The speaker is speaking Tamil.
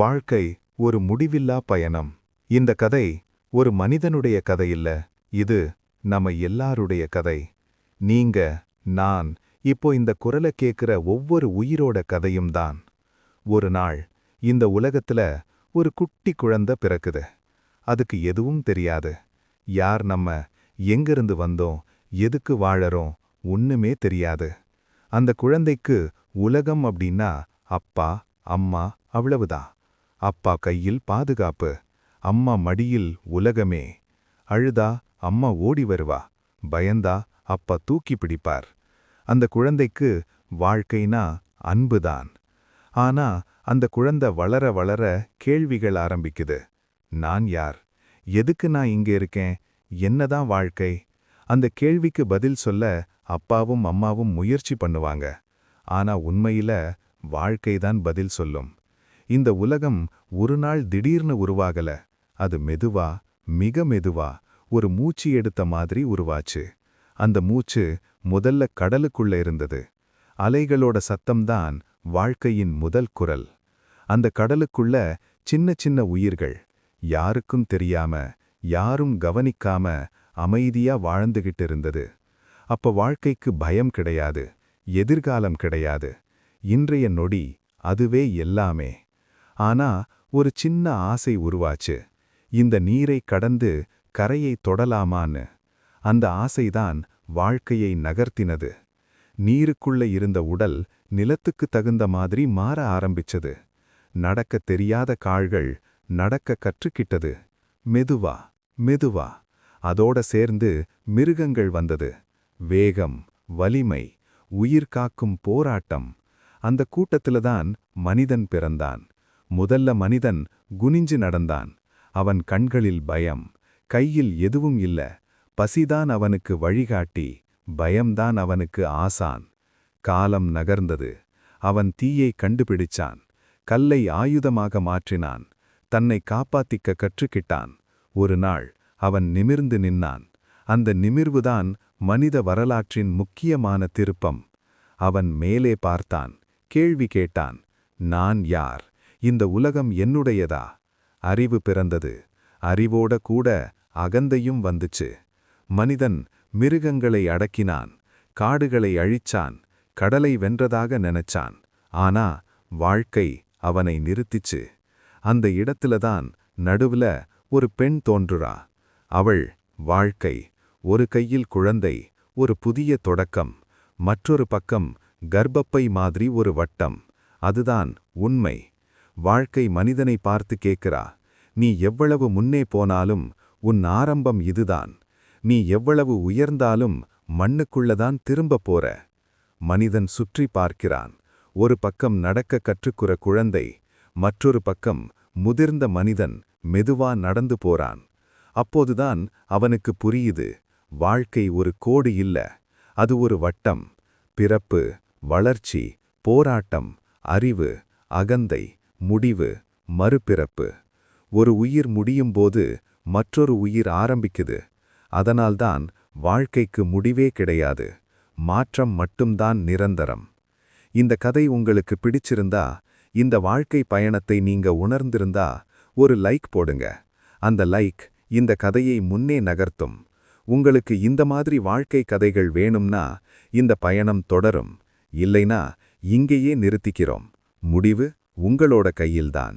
வாழ்க்கை ஒரு முடிவில்லா பயணம். இந்த கதை ஒரு மனிதனுடைய கதையில்ல இது நம்ம எல்லாருடைய கதை. நீங்க நான் இப்போ இந்த குரலை கேட்கிற ஒவ்வொரு உயிரோட கதையும் தான். ஒரு நாள் இந்த உலகத்துல ஒரு குட்டி குழந்தை பிறக்குது. அதுக்கு எதுவும் தெரியாது. யார் நம்ம எங்கிருந்து வந்தோம் எதுக்கு வாழறோம் ஒண்ணுமே தெரியாது. அந்த குழந்தைக்கு உலகம் அப்படின்னா அப்பா அம்மா அவ்வளவுதான். அப்பா கையில் பாதுகாப்பு. அம்மா மடியில் உலகமே அழுதா அம்மா ஓடி வருவா பயந்தா அப்பா தூக்கி பிடிப்பார். அந்த குழந்தைக்கு வாழ்க்கைனா அன்புதான். ஆனா அந்த குழந்தை வளர வளர கேள்விகள் ஆரம்பிக்குது. நான் யார்? எதுக்கு நான் இங்க இருக்கேன்? என்னதான் வாழ்க்கை? அந்த கேள்விக்கு பதில் சொல்ல அப்பாவும் அம்மாவும் முயற்சி பண்ணுவாங்க. ஆனா உண்மையில வாழ்க்கைதான் பதில் சொல்லும். இந்த உலகம் ஒரு நாள் திடீர்னு உருவாகல. அது மெதுவா மிக மெதுவா ஒரு மூச்சு எடுத்த மாதிரி உருவாச்சு. அந்த மூச்சு முதல்ல கடலுக்குள்ள இருந்தது. அலைகளோட சத்தம்தான் வாழ்க்கையின் முதல் குரல். அந்த கடலுக்குள்ள சின்ன சின்ன உயிர்கள். யாருக்கும் தெரியாம யாரும் கவனிக்காம அமைதியா வாழ்ந்துகிட்டு இருந்தது. அப்ப வாழ்க்கைக்கு பயம் கிடையாது எதிர்காலம் கிடையாது. இன்றைய நொடி அதுவே எல்லாமே. ஆனா ஒரு சின்ன ஆசை உருவாச்சு. இந்த நீரை கடந்து கரையை தொடலாமான்னு. அந்த ஆசைதான் வாழ்க்கையை நகர்த்தினது. நீருக்குள்ள இருந்த உடல் நிலத்துக்கு தகுந்த மாதிரி மாற ஆரம்பிச்சது. நடக்க தெரியாத கால்கள் நடக்க கற்றுக்கிட்டது. மெதுவா மெதுவா அதோட சேர்ந்து மிருகங்கள் வந்தது. வேகம் வலிமை உயிர் காக்கும் போராட்டம். அந்த கூட்டத்தில்தான் மனிதன் பிறந்தான். முதல்ல மனிதன் குனிஞ்சு நடந்தான். அவன் கண்களில் பயம். கையில் எதுவும் இல்ல. பசிதான் அவனுக்கு வழிகாட்டி. பயம்தான் அவனுக்கு ஆசான். காலம் நகர்ந்தது. அவன் தீயை கண்டுபிடிச்சான். கல்லை ஆயுதமாக மாற்றினான். தன்னை காப்பாத்திக்க கற்றுக்கிட்டான். ஒரு நாள் அவன் நிமிர்ந்து நின்னான். அந்த நிமிர்வுதான் மனித வரலாற்றின் முக்கியமான திருப்பம். அவன் மேலே பார்த்தான். கேள்வி கேட்டான். நான் யார்? இந்த உலகம் என்னுடையதா? அறிவு பிறந்தது. அறிவோட கூட அகந்தையும் வந்துச்சு. மனிதன் மிருகங்களை அடக்கினான். காடுகளை அழிச்சான். கடலை வென்றதாக நினைச்சான். ஆனா வாழ்க்கை அவனை நிறுத்திச்சு. அந்த இடத்துலதான் நடுவுல ஒரு பெண் தோன்றுறா. அவள் வாழ்க்கை ஒரு கையில் குழந்தை ஒரு புதிய தொடக்கம் மற்றொரு பக்கம் கர்ப்பப்பை மாதிரி ஒரு வட்டம். அதுதான் உண்மை. வாழ்க்கை மனிதனை பார்த்து கேட்கிறா நீ எவ்வளவு முன்னே போனாலும் உன் ஆரம்பம் இதுதான். நீ எவ்வளவு உயர்ந்தாலும் மண்ணுக்குள்ளதான் திரும்ப போற. மனிதன் சுற்றி பார்க்கிறான். ஒரு பக்கம் நடக்க கற்றுக்குற குழந்தை மற்றொரு பக்கம் முதிர்ந்த மனிதன் மெதுவா நடந்து போறான். அப்போதுதான் அவனுக்கு புரியுது வாழ்க்கை ஒரு கோடு இல்ல அது ஒரு வட்டம். பிறப்பு வளர்ச்சி போராட்டம் அறிவு அகந்தை முடிவு மறுபிறப்பு. ஒரு உயிர் முடியும் போது மற்றொரு உயிர் ஆரம்பிக்குது. அதனால்தான் வாழ்க்கைக்கு முடிவே கிடையாது. மாற்றம் மட்டும்தான் நிரந்தரம். இந்த கதை உங்களுக்கு பிடிச்சிருந்தா இந்த வாழ்க்கை பயணத்தை நீங்க உணர்ந்திருந்தா ஒரு லைக் போடுங்க. அந்த லைக் இந்த கதையை முன்னே நகர்த்தும். உங்களுக்கு இந்த மாதிரி வாழ்க்கை கதைகள் வேணும்னா இந்த பயணம் தொடரும். இல்லைனா இங்கேயே நிறுத்திக்கிறோம். முடிவு உங்களோட கையில்தான்.